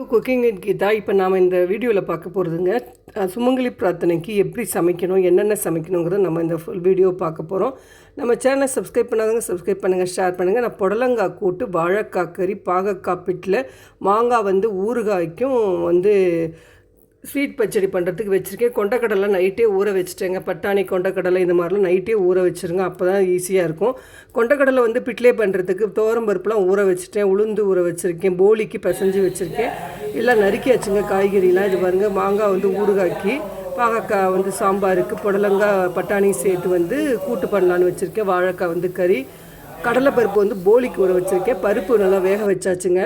Cooking இன் கீதா இப்போ நாம் இந்த வீடியோவில் பார்க்க போகிறதுங்க சுமங்கலி பிரார்த்தனைக்கு எப்படி சமைக்கணும் என்னென்ன சமைக்கணுங்கிறத நம்ம இந்த ஃபுல் வீடியோ பார்க்க போகிறோம் நம்ம சேனலை சப்ஸ்கிரைப் பண்ணாதவங்க சப்ஸ்கிரைப் பண்ணுங்கள் ஷேர் பண்ணுங்கள் நான் புடலங்காய் கூட்டு வாழைக்காய் கறி பாகக்காய் பிட்டில் மாங்காய் வந்து ஊறுகாய்க்கும் வந்து ஸ்வீட் பச்சடி பண்ணுறதுக்கு வச்சுருக்கேன். கொண்டக்கடலை நைட்டே ஊற வச்சுட்டேங்க. பட்டாணி கொண்டக்கடலை இந்த மாதிரிலாம் நைட்டே ஊற வச்சுருங்க. அப்போ தான் ஈஸியாக இருக்கும். கொண்டக்கடலை வந்து பிட்லே பண்ணுறதுக்கு தோரம் பருப்புலாம் ஊற வச்சுட்டேன். உளுந்து ஊற வச்சுருக்கேன். போலிக்கு பிசைஞ்சு வச்சுருக்கேன். எல்லாம் நறுக்கியாச்சுங்க காய்கறிலாம். இது பாருங்கள் மாங்காய் வந்து ஊறுகாய்க்கு பாகக்காய் வந்து சாம்பாருக்கு புடலங்காய் பட்டாணி சேர்த்து வந்து கூட்டு பண்ணலான்னு வச்சுருக்கேன். வாழைக்காய் வந்து கறி கடலைப்பருப்பு வந்து போலிக்கு ஊற வச்சுருக்கேன். பருப்பு நல்லா வேக வச்சாச்சுங்க.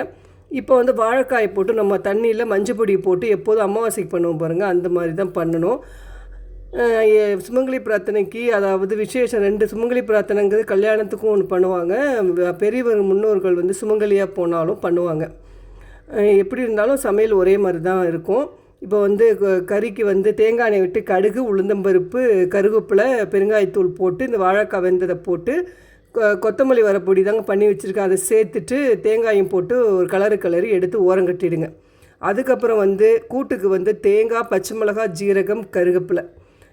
இப்போ வந்து வாழைக்காய் போட்டு நம்ம தண்ணியில் மஞ்சள் பொடி போட்டு எப்போதும் அமாவாசைக்கு பண்ணுவோம் பாருங்கள் அந்த மாதிரி தான் பண்ணணும் சுமங்கலி பிரார்த்தனைக்கு அதாவது விசேஷம் ரெண்டு சுமங்கலி பிரார்த்தனைங்கிறது கல்யாணத்துக்கும் ஒன்று பண்ணுவாங்க. பெரியவர் முன்னோர்கள் வந்து சுமங்கலியாக போனாலும் பண்ணுவாங்க. எப்படி இருந்தாலும் சமையல் ஒரே மாதிரி தான் இருக்கும். இப்போ வந்து க- கறிக்கு வந்து தேங்காய் எண்ணெய் விட்டு கடுகு உளுந்தம்பருப்பு கருவேப்பிலை பெருங்காயத்தூள் போட்டு இந்த வாழைக்காய் வெந்ததை போட்டு கொத்தமல்லி வரப்பொடி தாங்க பண்ணி வச்சுருக்கேன். அதை சேர்த்துட்டு தேங்காயும் போட்டு ஒரு கலரு கலரி எடுத்து ஓரங்கட்டிடுங்க அதுக்கப்புறம் வந்து கூட்டுக்கு வந்து தேங்காய் பச்சை மிளகாய் ஜீரகம் கருவேப்பிலை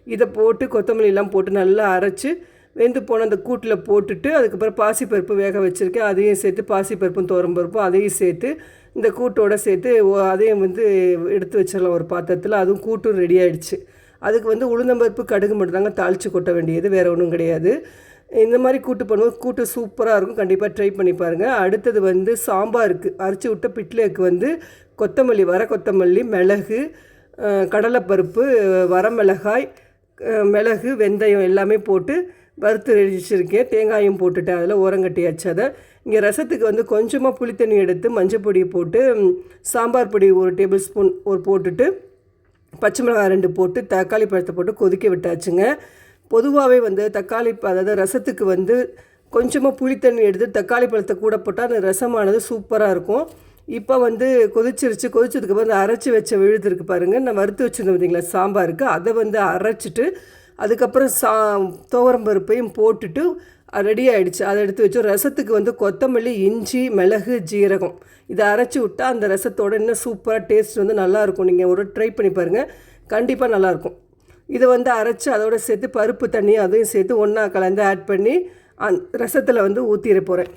இதை போட்டு கொத்தமல்லிலாம் போட்டு நல்லா அரைச்சி வெந்து போன அந்த கூட்டில் போட்டுட்டு அதுக்கப்புறம் பாசிப்பருப்பு வேக வச்சுருக்கேன். அதையும் சேர்த்து பாசிப்பருப்பும் பருப்பும் அதையும் சேர்த்து இந்த கூட்டோட சேர்த்து அதையும் வந்து எடுத்து வச்சிடலாம் ஒரு பாத்திரத்தில். அதுவும் கூட்டும் ரெடி ஆகிடுச்சு அதுக்கு வந்து உளுந்தம்பருப்பு கடுகு மட்டும் தாங்க தாளித்து கொட்ட வேண்டியது. வேறு ஒன்றும் கிடையாது. இந்த மாதிரி கூட்டு பண்ணுவோம். கூட்டு சூப்பராக இருக்கும். கண்டிப்பாக ட்ரை பண்ணி பாருங்கள் அடுத்தது வந்து சாம்பாருக்கு அரைச்சி விட்ட பிட்லேக்கு வந்து கொத்தமல்லி வர கொத்தமல்லி மிளகு கடலைப்பருப்பு வரமிளகாய் மிளகு வெந்தயம் எல்லாமே போட்டு வறுத்து வச்சுருக்கேன். தேங்காயும் போட்டுட்டேன். அதில் ஓரங்கட்டியாச்சு அதை. இங்கே ரசத்துக்கு வந்து கொஞ்சமாக புளித்தண்ணி எடுத்து மஞ்சள் பொடி போட்டு சாம்பார் பொடி ஒரு டேபிள் ஸ்பூன் ஒரு போட்டுட்டு பச்சை மிளகாய் ரெண்டு போட்டு தக்காளி பழத்தை போட்டு கொதிக்க விட்டாச்சுங்க. பொதுவாகவே வந்து தக்காளி அதாவது ரசத்துக்கு வந்து கொஞ்சமாக புளித்தண்ணி எடுத்து தக்காளி பழத்தை கூட போட்டால் அந்த ரசமானது சூப்பராக இருக்கும். இப்போ வந்து கொதிச்சிருச்சு. கொதிச்சதுக்கப்புறம் அந்த அரைச்சி வச்ச விழுது பாருங்கள் நான் வறுத்து வச்சுருந்தேன் பார்த்தீங்களா சாம்பாருக்கு. அதை வந்து அரைச்சிட்டு அதுக்கப்புறம் சா துவரம் பருப்பையும் போட்டுட்டு ரெடி ஆகிடுச்சு அதை எடுத்து வச்சோம். ரசத்துக்கு வந்து கொத்தமல்லி இஞ்சி மிளகு ஜீரகம். இதை அரைச்சி விட்டால் அந்த ரசத்தோட இன்னும் சூப்பராக டேஸ்ட் வந்து நல்லாயிருக்கும் நீங்கள் ஒரு ட்ரை பண்ணி பாருங்கள் கண்டிப்பாக நல்லாயிருக்கும் இதை வந்து அரைச்சி அதோட சேர்த்து பருப்பு தண்ணி அதையும் சேர்த்து ஒன்றா கலந்து ஆட் பண்ணி அந் ரசத்தில் வந்து ஊற்றிட போகிறேன்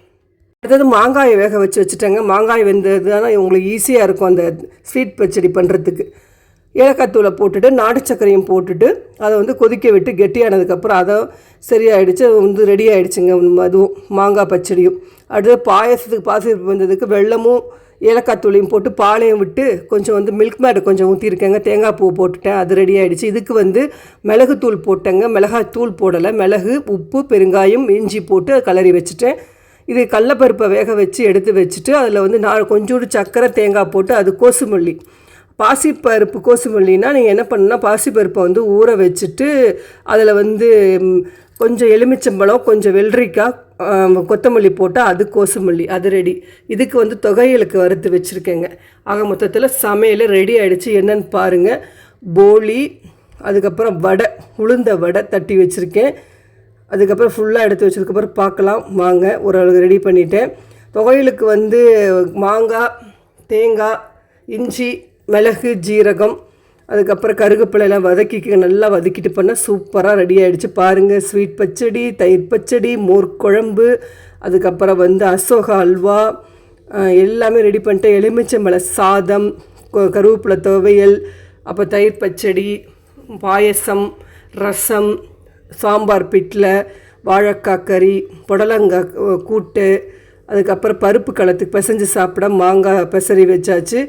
அடுத்தது மாங்காயை வேக வச்சு வச்சுட்டேங்க. மாங்காய் வெந்தது தான் உங்களுக்கு ஈஸியாக இருக்கும் அந்த ஸ்வீட் பச்சடி பண்ணுறதுக்கு ஏலக்காத்தூளை போட்டுட்டு நாட்டு சர்க்கரையும் போட்டுட்டு அதை வந்து கொதிக்க விட்டு கெட்டியானதுக்கப்புறம் அதை சரியாயிடுச்சு. அது வந்து ரெடி ஆகிடுச்சுங்க அதுவும் மாங்காய் பச்சடியும். அடுத்தது பாயசத்துக்கு பாசி வந்ததுக்கு வெல்லமும் ஏலக்காய் தூளையும் போட்டு பாலையும் விட்டு கொஞ்சம் வந்து மில்க் மேட் கொஞ்சம் ஊற்றிருக்கேங்க தேங்காய் பூ போட்டுட்டேன் அது ரெடி ஆகிடுச்சு இதுக்கு வந்து மிளகு தூள் போட்டேங்க. மிளகாய் தூள் போடலை. மிளகு உப்பு பெருங்காயம் இஞ்சி போட்டு கலரி வச்சுட்டேன். இது கடலப்பருப்பை வேக வச்சு எடுத்து வச்சுட்டு அதில் வந்து நான் கொஞ்சோண்டு சக்கரை தேங்காய் போட்டு அது கோசுமல்லி. பாசிப்பருப்பு கோசுமல்லினா நீங்கள் என்ன பண்ணுன்னா பாசிப்பருப்பை வந்து ஊற வச்சுட்டு அதில் வந்து கொஞ்சம் எலுமிச்சம்பழம் கொஞ்சம் வெள்ளரிக்காய் கொத்தமல்லி போட்டால் அது கோசுமல்லி அது ரெடி இதுக்கு வந்து தொகையலுக்கு வறுத்து வச்சுருக்கேங்க. ஆக மொத்தத்தில் சமையல் ரெடி ஆகிடுச்சு என்னன்னு பாருங்கள் போலி அதுக்கப்புறம் வடை உளுந்த வடை தட்டி வச்சுருக்கேன். அதுக்கப்புறம் ஃபுல்லாக எடுத்து வச்சதுக்கப்புறம் பார்க்கலாம் வாங்க ஓரளவுக்கு ரெடி பண்ணிட்டேன். துவையலுக்கு வந்து மாங்காய் தேங்காய் இஞ்சி மிளகு ஜீரகம் அதுக்கப்புறம் கருகப்பிலையெல்லாம் வதக்கிக்க நல்லா வதக்கிட்டு பண்ணால் சூப்பராக ரெடி ஆகிடுச்சு பாருங்கள் ஸ்வீட் பச்சடி தயிர் பச்சடி மோர் குழம்பு அதுக்கப்புறம் வந்து அசோகா அல்வா எல்லாமே ரெடி பண்ணிட்டேன் எலுமிச்சம்பழ சாதம் கருவேப்பிலை துவையல் அப்போ தயிர் பச்சடி பாயசம் ரசம் சாம்பார் பிட்டில் வாழைக்காய் கறி புடலங்காய் கூட்டு அதுக்கப்புறம் பருப்பு களத்துக்கு பிசைஞ்சு சாப்பிட மாங்காய் பிசறி வச்சாச்சு.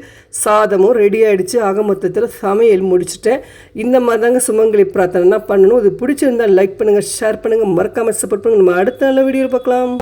சாதமும் ரெடி ஆகிடுச்சு ஆக மொத்தத்தில் சமையல் முடிச்சிட்டேன். இந்த மாதிரி தாங்க சுமங்கலி பிரார்த்தனை பண்ணணும். இது பிடிச்சிருந்தா லைக் பண்ணுங்கள் ஷேர் பண்ணுங்கள் மறக்காமல் சப்போர்ட் பண்ணுங்கள் நம்ம அடுத்த நல்ல வீடியோ பார்க்கலாம்.